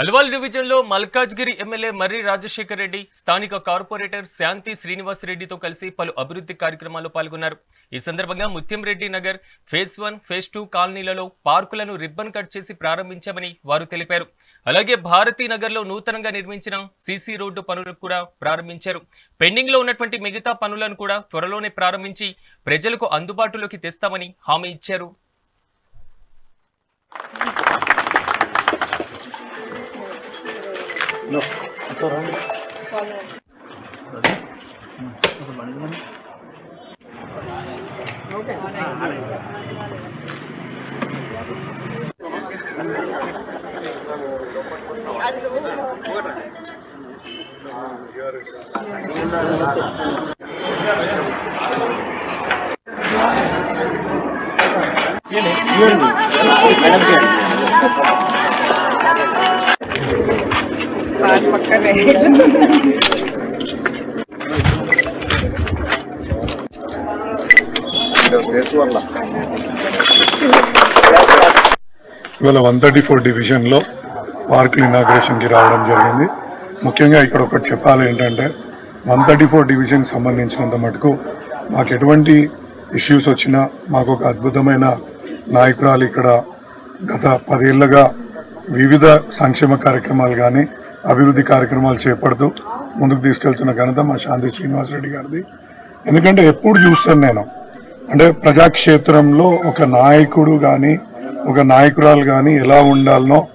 అల్వాల్ డివిజన్లో మల్కాజ్గిరి ఎమ్మెల్యే మర్రి రాజశేఖర్ రెడ్డి స్థానిక కార్పొరేటర్ శాంతి శ్రీనివాస్ రెడ్డితో కలిసి పలు అభివృద్ధి కార్యక్రమాల్లో పాల్గొన్నారు. ఈ సందర్భంగా Muthyamreddy Nagar phase one phase two కాలనీలలో పార్కులను రిబ్బన్ కట్ చేసి ప్రారంభించామని వారు తెలిపారు. అలాగే భారతీ నగర్లో నూతనంగా నిర్మించిన సీసీ రోడ్డు పనులను కూడా ప్రారంభించారు. పెండింగ్లో ఉన్నటువంటి మిగతా పనులను కూడా త్వరలోనే ప్రారంభించి ప్రజలకు అందుబాటులోకి తెస్తామని హామీ ఇచ్చారు. Look, ito rin. Follow. Ito ba naman? Okay. Ini, ini, ini, ini, ఇవాళ వన్ థర్టీ ఫోర్ డివిజన్లో పార్కులు ఇనాగ్రేషన్కి రావడం జరిగింది. ముఖ్యంగా ఇక్కడ ఒకటి చెప్పాలి ఏంటంటే వన్ థర్టీ ఫోర్ డివిజన్కి సంబంధించినంత మటుకు మాకు ఎటువంటి ఇష్యూస్ వచ్చినా మాకు ఒక అద్భుతమైన నాయకురాలు ఇక్కడ గత పదేళ్ళుగా వివిధ సంక్షేమ కార్యక్రమాలు కానీ అభివృద్ధి కార్యక్రమాలు చేపడుతూ ముందుకు తీసుకెళ్తున్న ఘనత మా శాంతి శ్రీనివాసరెడ్డి గారిది. ఎందుకంటే ఎప్పుడు చూస్తాను నేను. అంటే ప్రజాక్షేత్రంలో ఒక నాయకుడు కానీ ఒక నాయకురాలు కానీ ఎలా ఉండాలనో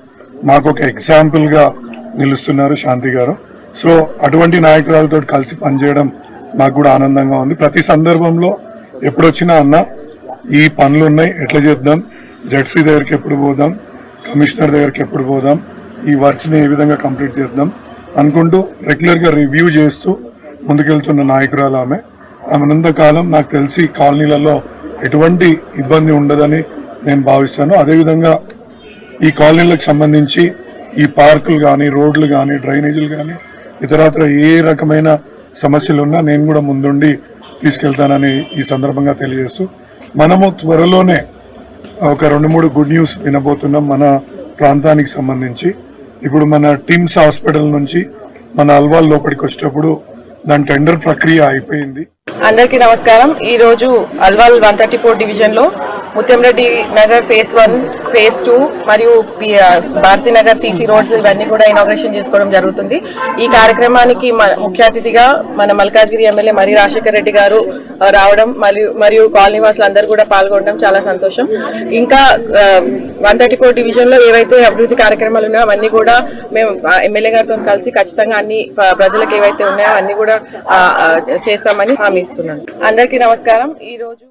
మాకు ఒక ఎగ్జాంపుల్గా నిలుస్తున్నారు శాంతి గారు. సో అటువంటి నాయకురాలతో కలిసి పనిచేయడం మాకు కూడా ఆనందంగా ఉంది. ప్రతి సందర్భంలో ఎప్పుడొచ్చినా అన్న ఈ పనులు ఉన్నాయి ఎట్లా చేద్దాం? జడ్సీ దగ్గరికి ఎప్పుడు పోదాం? కమిషనర్ దగ్గరికి ఎప్పుడు పోదాం? ఈ వర్క్స్ని ఏ విధంగా కంప్లీట్ చేద్దాం అనుకుంటూ రెగ్యులర్గా రివ్యూ చేస్తూ ముందుకెళ్తున్న నాయకురాలు ఆమె. ఆమె కాలం నాకు తెలిసి కాలనీలలో ఎటువంటి ఇబ్బంది ఉండదని నేను భావిస్తాను. అదేవిధంగా ఈ కాలనీలకు సంబంధించి ఈ పార్కులు కానీ రోడ్లు కానీ డ్రైనేజీలు కానీ ఇతరత్ర ఏ రకమైన సమస్యలు ఉన్నా నేను కూడా ముందుండి తీసుకెళ్తానని ఈ సందర్భంగా తెలియజేస్తూ మనము త్వరలోనే ఒక రెండు మూడు గుడ్ న్యూస్ వినబోతున్నాం మన ప్రాంతానికి సంబంధించి. ఇప్పుడు మన టిమ్స్ హాస్పిటల్ నుంచి మన అల్వాల్ లోపలికి వచ్చేటప్పుడు దాని టెండర్ ప్రక్రియ అయిపోయింది. అందరికీ నమస్కారం. ఈ రోజు అల్వాల్ వన్ థర్టీ ఫోర్ డివిజన్లో Muthyamreddy Nagar phase one phase two మరియు పి- భారతీ నగర్ సీసీ రోడ్స్ ఇవన్నీ కూడా ఇనాగ్రేషన్ చేసుకోవడం జరుగుతుంది. ఈ కార్యక్రమానికి ముఖ్య అతిథిగా మన మల్కాజ్గిరి ఎమ్మెల్యే మరి రాజశేఖర రెడ్డి గారు రావడం మరియు మరియు కాలనీ వాసులు అందరూ కూడా పాల్గొనడం చాలా సంతోషం. ఇంకా వన్ థర్టీ ఫోర్ డివిజన్లో ఏవైతే అభివృద్ధి కార్యక్రమాలు ఉన్నాయో అవన్నీ కూడా మేము ఎమ్మెల్యే గారితో కలిసి ఖచ్చితంగా అన్ని ప్రజలకు ఏవైతే ఉన్నాయో అన్ని కూడా చేస్తామని హామీ ఇస్తున్నాను. అందరికీ నమస్కారం. ఈ రోజు